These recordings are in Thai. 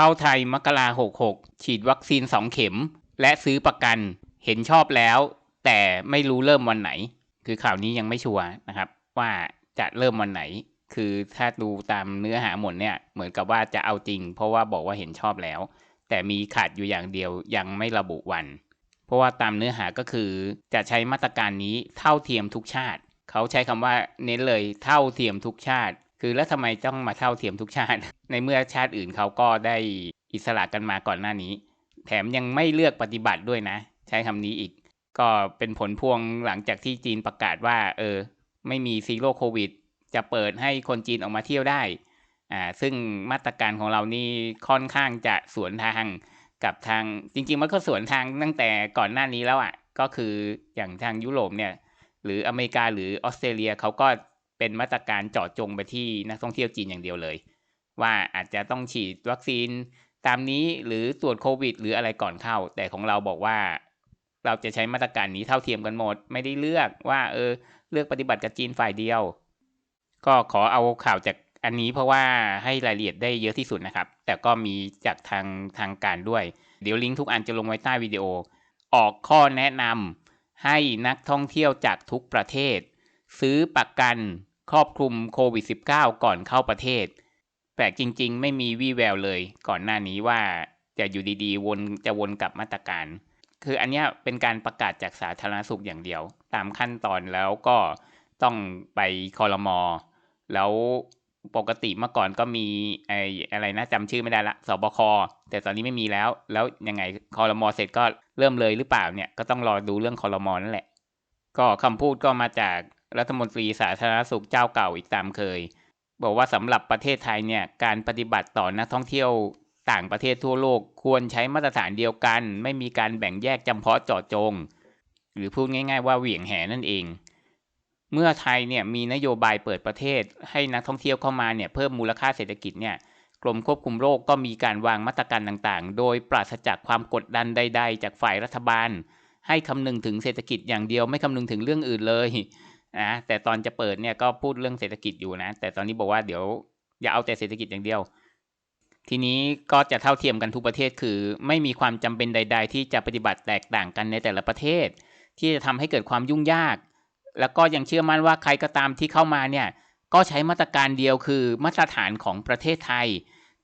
เข้าไทยมกราหกหกฉีดวัคซีนสองเข็ม และซื้อประกันเห็นชอบแล้ว แต่ไม่รู้เริ่มวันไหน คือข่าวนี้ยังไม่ชัวร์นะครับ ว่าจะเริ่มวันไหน คือถ้าดูตามเนื้อหาหมดเนี่ยเหมือนกับว่าจะเอาจริง เพราะว่าบอกว่าเห็นชอบแล้ว แต่มีขาดอยู่อย่างเดียวยังไม่ระบุวัน เพราะว่าตามเนื้อหาก็คือจะใช้มาตรการนี้เท่าเทียมทุกชาติ เขาใช้คำว่าเน้นเลยเท่าเทียมทุกชาติ คือแล้วทำไมต้องมาเท่าเทียมทุกชาติ ในเมื่อชาติอื่นเขาก็ได้อิสระกันมาก่อนหน้านี้ แถมยังไม่เลือกปฏิบัติด้วยนะ ใช้คำนี้อีก ก็เป็นผลพวงหลังจากที่จีนประกาศว่า เออ ไม่มีซีโร่โควิด จะเปิดให้คนจีนออกมาเที่ยวได้อ่าซึ่งมาตรการของเรานี่ค่อนข้างจะสวนทางกับทางจริง ๆ มันก็สวนทางตั้งแต่ก่อนหน้านี้แล้วอะ่ะ ก็คืออย่างทางยุโรปเนี่ย หรืออเมริกาหรือออสเตรเลียเขาก็ เป็นมาตรการเจาะจงไปที่นักท่องเที่ยวจีนอย่างเดียวเลย ว่าอาจจะต้องฉีดวัคซีนตามนี้หรือตรวจโควิด หรืออะไรก่อนเข้า แต่ของเราบอกว่า เราจะใช้มาตรการนี้เท่าเทียมกันหมด ไม่ได้เลือกว่า เออ เลือกปฏิบัติกับจีนฝ่ายเดียว ก็ขอเอาข่าวจากอันนี้เพราะว่าให้รายละเอียดได้เยอะที่สุดนะครับ แต่ก็มีจากทางทางการด้วย เดี๋ยวลิงก์ทุกอันจะลงไว้ใต้วิดีโอ ออกข้อแนะนำให้นักท่องเที่ยวจากทุกประเทศ ซื้อประกัน ครอบคลุมโควิด -19 ก่อนเข้าประเทศแปลกจริง ๆ ไม่มีวี่แววเลย ก่อนหน้านี้ว่าจะอยู่ดีๆ วนจะวนกับมาตรการ คืออันนี้เป็นการประกาศจากสาธารณสุขอย่างเดียว ตามขั้นตอนแล้วก็ต้องไปคอรมอแล้วปกติเมื่อก่อนก็มีไอ้อะไรนะจำชื่อไม่ได้ละสบคแต่ตอนนี้ไม่มีแล้ว แล้วยังไงคอรมอเสร็จก็เริ่มเลยหรือเปล่าเนี่ยก็ต้องรอดูเรื่องคอรมอนั่นแหละ ก็คำพูดก็มาจาก รัฐมนตรีสาธารณสุขเจ้าเก่าอีกตามเคย บอกว่าสำหรับประเทศไทยเนี่ยการปฏิบัติต่อนักท่องเที่ยวต่างประเทศทั่วโลกควรใช้มาตรฐานเดียวกัน ไม่มีการแบ่งแยกจำเพาะเจาะจง หรือพูดง่าย ๆ ว่าเหวี่ยงแหนั่นเอง เมื่อไทยเนี่ยมีนโยบายเปิดประเทศ ให้นักท่องเที่ยวเข้ามาเนี่ยเพิ่มมูลค่าเศรษฐกิจเนี่ยกรมควบคุมโรคก็มีการวางมาตรการต่างๆ โดยปราศจากความกดดันใด ๆ จากฝ่ายรัฐบาล ให้คำนึงถึงเศรษฐกิจอย่างเดียวไม่คำนึงถึงเรื่องอื่นเลย นะแต่ตอนจะเปิดเนี่ยก็พูดเรื่องเศรษฐกิจอยู่นะ แต่ตอนนี้บอกว่าเดี๋ยวอย่าเอาแต่เศรษฐกิจอย่างเดียว ทีนี้ก็จะเท่าเทียมกันทุกประเทศคือ ไม่มีความจำเป็นใด ๆ ที่จะปฏิบัติแตกต่างกันในแต่ละประเทศ ที่จะทำให้เกิดความยุ่งยาก แล้วก็ยังเชื่อมั่นว่าใครก็ตามที่เข้ามาเนี่ยก็ใช้มาตรการเดียวคือมาตรฐานของประเทศไทย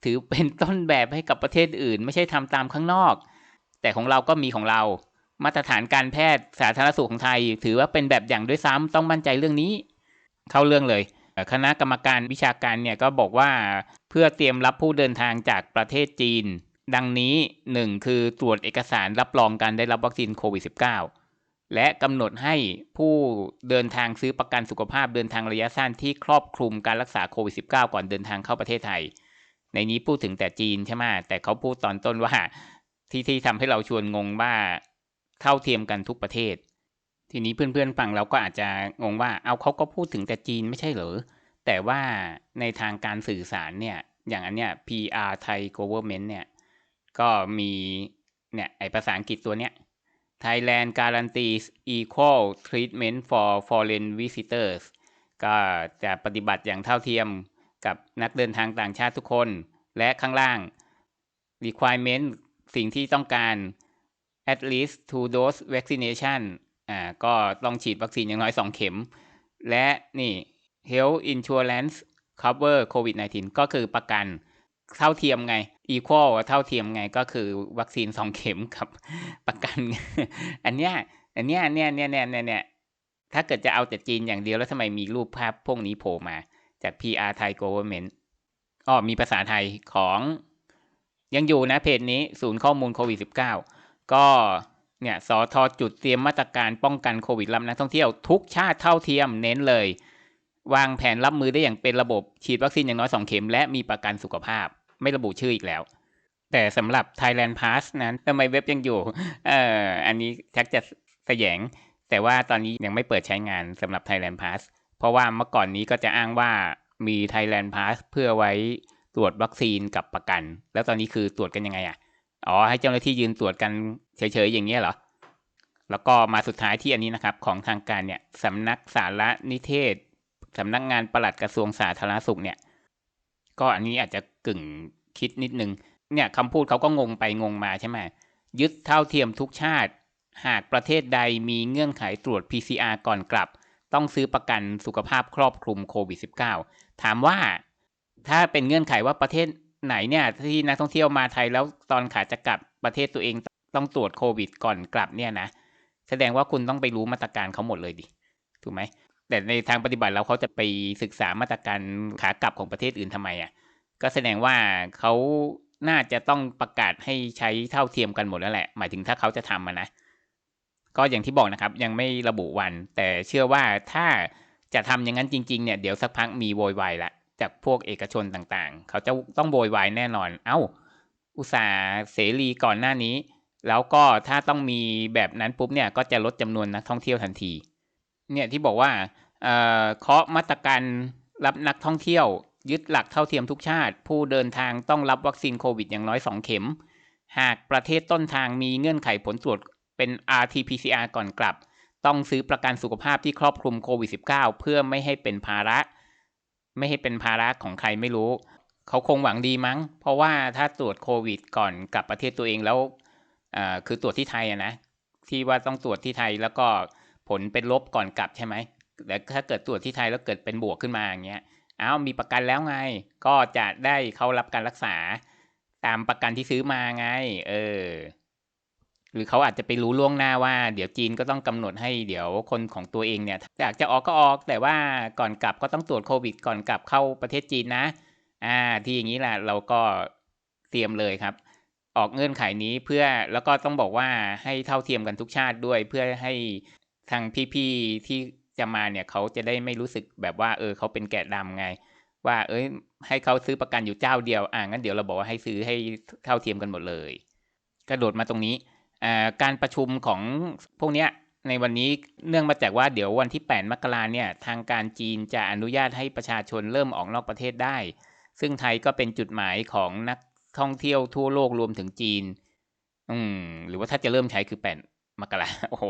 ถือเป็นต้นแบบให้กับประเทศอื่น ไม่ใช่ทำตามข้างนอก แต่ของเราก็มีของเรา มาตรฐานการแพทย์สาธารณสุขของไทย ถือว่าเป็นแบบอย่างด้วยซ้ำต้องมั่นใจเรื่องนี้ เข้าเรื่องเลย คณะกรรมการวิชาการเนี่ยก็บอกว่าเพื่อเตรียมรับผู้เดินทางจากประเทศจีน ดังนี้ 1 คือตรวจเอกสารรับรองการได้รับวัคซีนโควิด -19 และกำหนดให้ผู้เดินทางซื้อประกันสุขภาพเดินทางระยะสั้นที่ครอบคลุมการรักษาโควิด -19 ก่อนเดินทางเข้าประเทศไทย ในนี้พูดถึงแต่จีนใช่ไหมแต่เขาพูดตอนต้นว่าที่ที่ทำให้เราชวนงงว่า เท่าเทียมกันทุกประเทศ ทีนี้เพื่อนๆฟังเราก็อาจจะงงว่าเอาเขาก็พูดถึงแต่จีนไม่ใช่เหรอ แต่ว่าในทางการสื่อสารเนี่ยอย่างอันเนี้ย PR ไทย government เนี่ยก็มีเนี่ยไอภาษาอังกฤษตัวเนี้ย Thailand guarantees equal treatment for foreign visitors ก็จะปฏิบัติอย่างเท่าเทียมกับนักเดินทางต่างชาติทุกคน และข้างล่าง requirement สิ่งที่ต้องการ at least two dose vaccination อ่าก็ต้องฉีดวัคซีนอย่างน้อย 2 เข็ม และนี่ health insurance cover covid 19ก็คือประกันเท่าเทียมไง equal เท่าเทียมไงก็คือวัคซีน 2 เข็มกับประกัน อันเนี้ยอันเนี้ยเนี้ยเนี้ยเนี้ยเนี้ยถ้าเกิดจะเอาแต่จีนอย่างเดียวแล้วทำไมมีรูปภาพพวกนี้โผล่มาจาก PR Thai Government อ๋อมีภาษาไทยของยังอยู่นะเพจนี้ศูนย์ข้อมูลโควิด -19 ก็เนี่ยสอทอจุดเตรียมมาตรการป้องกันโควิดรับนักท่องเที่ยวทุกชาติเท่าเทียมเน้นเลย วางแผนรับมือได้อย่างเป็นระบบฉีดวัคซีนอย่างน้อยสองเข็ม และมีประกันสุขภาพ ไม่ระบุชื่ออีกแล้ว แต่สำหรับ Thailand Pass นั้นทำไมเว็บยังอยู่เอ่ออันนี้ชักจะแสยง แต่ว่าตอนนี้ยังไม่เปิดใช้งานสำหรับ Thailand Pass เพราะว่าเมื่อก่อนนี้ก็จะอ้างว่ามี Thailand Pass เพื่อไว้ตรวจวัคซีนกับประกัน แล้วตอนนี้คือตรวจกันยังไงอะ อ๋อให้เจ้าหน้าที่ยืนตรวจกันเฉยๆอย่างเงี้ยเหรอ แล้วก็มาสุดท้ายที่อันนี้นะครับ ของทางการเนี่ยสำนักสารนิเทศสำนักงานปลัดกระทรวงสาธารณสุขเนี่ย ก็อันนี้อาจจะกึ่งคิดนิดนึง เนี่ยคำพูดเขาก็งงไปงงมาใช่ไหมยึดเท่าเทียมทุกชาติ หากประเทศใดมีเงื่อนไขตรวจ PCR ก่อนกลับ ต้องซื้อประกันสุขภาพครอบคลุมโควิด -19 ถามว่าถ้าเป็นเงื่อนไขว่าประเทศ ไหนเนี่ยที่นักท่องเที่ยวมาไทยแล้วตอนขาจะกลับประเทศตัวเองต้องตรวจโควิดก่อนกลับเนี่ยนะแสดงว่าคุณต้องไปรู้มาตรการเขาหมดเลยดิถูกไหมแต่ในทางปฏิบัติแล้วเขาจะไปศึกษามาตรการขากลับของประเทศอื่นทำไมอะก็แสดงว่าเขาน่าจะต้องประกาศให้ใช้เท่าเทียมกันหมดแล้วแหละ หมายถึงถ้าเขาจะทำนะ ก็อย่างที่บอกนะครับ ยังไม่ระบุวัน แต่เชื่อว่าถ้าจะทำอย่างนั้นจริง ๆ เนี่ย เดี๋ยวสักพักมีโวยวายละ จากพวกเอกชนต่างๆ เขาจะต้องโวยวายแน่นอน เอา้า อุตสาห์เสรีก่อนหน้านี้ แล้วก็ถ้าต้องมีแบบนั้นปุ๊บเนี่ยก็จะลดจำนวนนักท่องเที่ยวทันที เนี่ยที่บอกว่าเอ่อเคาะมาตรการรับนักท่องเที่ยวยึดหลักเท่าเทียมทุกชาติ ผู้เดินทางต้องรับวัคซีนโควิดอย่างน้อย 2 เข็ม หากประเทศต้นทางมีเงื่อนไขผลตรวจเป็น RT-PCR ก่อนกลับ ต้องซื้อประกันสุขภาพที่ครอบคลุมโควิด -19 เพื่อไม่ให้เป็นภาระ ไม่ให้เป็นภาระของใครไม่รู้ เขาคงหวังดีมั้ง เพราะว่าถ้าตรวจโควิดก่อนกลับประเทศตัวเองแล้วคือตรวจที่ไทยนะที่ว่าต้องตรวจที่ไทยแล้วก็ผลเป็นลบก่อนกลับใช่ไหมแต่ถ้าเกิดตรวจที่ไทยแล้วเกิดเป็นบวกขึ้นมาอย่างเงี้ยอ้าวมีประกันแล้วไง ก็จะได้เข้ารับการรักษาตามประกันที่ซื้อมาไง เออ หรือเขาอาจจะไปรู้ล่วงหน้าว่า เดี๋ยวจีนก็ต้องกำหนดให้เดี๋ยวคนของตัวเองเนี่ยอยากจะออกก็ออกแต่ว่าก่อนกลับก็ต้องตรวจโควิด ก่อนกลับเข้าประเทศจีนนะ อ่า ที่อย่างนี้แหละเราก็เตรียมเลยครับ ออกเงื่อนไขนี้เพื่อแล้วก็ต้องบอกว่าให้เท่าเทียมกันทุกชาติด้วย เพื่อให้ทางพี่ๆที่จะมาเนี่ยเขาจะได้ไม่รู้สึกแบบว่า เออเขาเป็นแกะดำไง ว่า เอ้ย ให้เขาซื้อประกันอยู่เจ้าเดียว อ่างั้นเดี๋ยวเราบอกว่าให้ซื้อให้เท่าเทียมกันหมดเลย กระโดดมาตรงนี้ การประชุมของพวกนี้ในวันนี้เนื่องมาจากว่าเดี๋ยววันที่ 8 มกราเนี่ยทางการจีนจะอนุญาตให้ประชาชนเริ่มออกนอกประเทศได้ ซึ่งไทยก็เป็นจุดหมายของนักท่องเที่ยวทั่วโลกรวมถึงจีน อืม หรือว่าถ้าจะเริ่มใช้คือ 8 มกราโอ้โห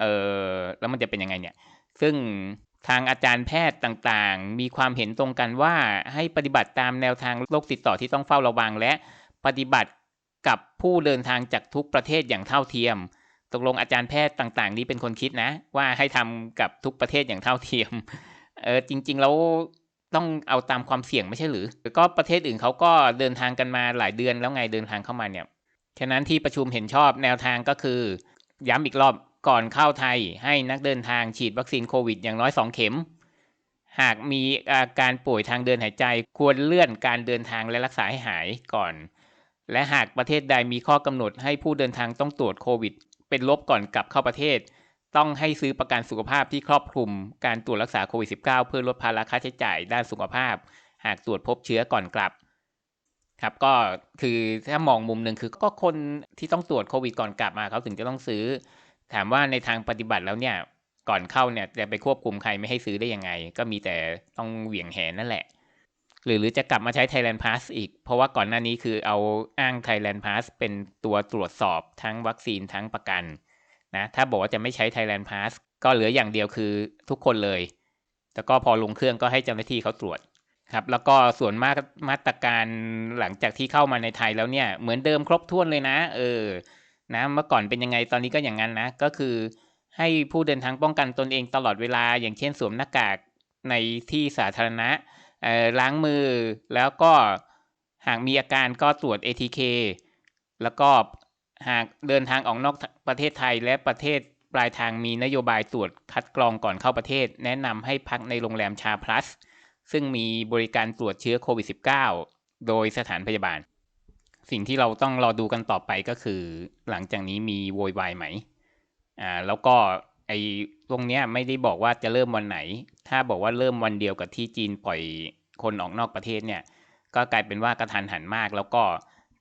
เออแล้วมันจะเป็นยังไงเนี่ย ซึ่งทางอาจารย์แพทย์ต่างๆ มีความเห็นตรงกันว่าให้ปฏิบัติตามแนวทางโรคติดต่อที่ต้องเฝ้าระวังและปฏิบัติ กับผู้เดินทางจากทุกประเทศอย่างเท่าเทียม ตกลงอาจารย์แพทย์ต่าง ๆ นี้เป็นคนคิดนะ ว่าให้ทำกับทุกประเทศอย่างเท่าเทียม เออจริง ๆ แล้วต้องเอาตามความเสี่ยงไม่ใช่หรือก็ประเทศอื่นเขาก็เดินทางกันมาหลายเดือนแล้วไงเดินทางเข้ามาเนี่ย ฉะนั้นที่ประชุมเห็นชอบแนวทางก็คือ ย้ำอีกรอบก่อนเข้าไทยให้นักเดินทางฉีดวัคซีนโควิดอย่างน้อย 2 เข็ม หากมีอาการป่วยทางเดินหายใจ ควรเลื่อนการเดินทางและรักษาให้หายก่อน และหากประเทศใดมีข้อกำหนดให้ผู้เดินทางต้องตรวจโควิด เป็นลบก่อนกลับเข้าประเทศ ต้องให้ซื้อประกันสุขภาพที่ครอบคลุม การตรวจรักษาโควิด -19 เพื่อลดภาระค่าใช้จ่ายด้านสุขภาพ หากตรวจพบเชื้อก่อนกลับ ครับก็คือถ้ามองมุมหนึ่งคือก็คนที่ต้องตรวจโควิดก่อนกลับมาเขาถึงจะต้องซื้อ ถามว่าในทางปฏิบัติแล้วเนี่ยก่อนเข้าเนี่ยจะไปควบคุมใครไม่ให้ซื้อได้ยังไง ก็มีแต่ต้องเหวี่ยงแหนนั่นแหละ หรือหรือจะกลับมาใช้ Thailand Pass อีก เพราะว่าก่อนหน้านี้คือเอาอ้าง Thailand Pass เป็นตัวตรวจสอบทั้งวัคซีนทั้งประกันนะถ้าบอกว่าจะไม่ใช้ Thailand Pass ก็เหลืออย่างเดียวคือทุกคนเลยแต่ก็พอลงเครื่องก็ให้เจ้าหน้าที่เขาตรวจครับแล้วก็ส่วนมากมาตรการหลังจากที่เข้ามาในไทยแล้วเนี่ยเหมือนเดิมครบถ้วนเลยนะเออนะเมื่อก่อนเป็นยังไงตอนนี้ก็อย่างนั้นนะ ก็คือให้ผู้เดินทางป้องกันตนเองตลอดเวลา อย่างเช่นสวมหน้ากากในที่สาธารณะ ล้างมือแล้วก็หากมีอาการก็ตรวจ ATK แล้วก็หากเดินทางออกนอกประเทศไทยและประเทศปลายทางมีนโยบายตรวจคัดกรองก่อนเข้าประเทศ แนะนำให้พักในโรงแรมชาพลัส ซึ่งมีบริการตรวจเชื้อโควิด -19 โดยสถานพยาบาล สิ่งที่เราต้องรอดูกันต่อไปก็คือ หลังจากนี้มีโวยวายไหมอ่าแล้วก็ อ้ตรงเนี้ยไม่ได้บอกว่าจะเริ่มวันไหน ถ้าบอกว่าเริ่มวันเดียวกับที่จีนปล่อยคนออกนอกประเทศเนี่ย ก็กลายเป็นว่ากระทันหันมาก แล้วก็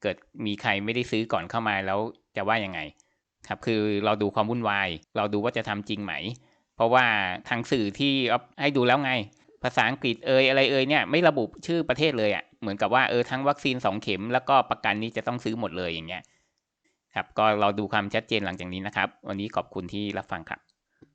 เกิดมีใครไม่ได้ซื้อก่อนเข้ามาแล้วจะว่ายังไง ครับคือเราดูความวุ่นวาย เราดูว่าจะทำจริงไหม เพราะว่าทางสื่อที่ให้ดูแล้วไง ภาษาอังกฤษเอยอะไรเอยเนี่ยไม่ระบุชื่อประเทศเลยอะ่ะเหมือนกับว่าเออทั้งวัคซีนสองเข็มแล้วก็ประกันนี้จะต้องซื้อหมดเลยอย่างเงี้ยครับก็เราดูความชัดเจนหลังจากนี้นะครับ วันนี้ขอบคุณที่รับฟังครับ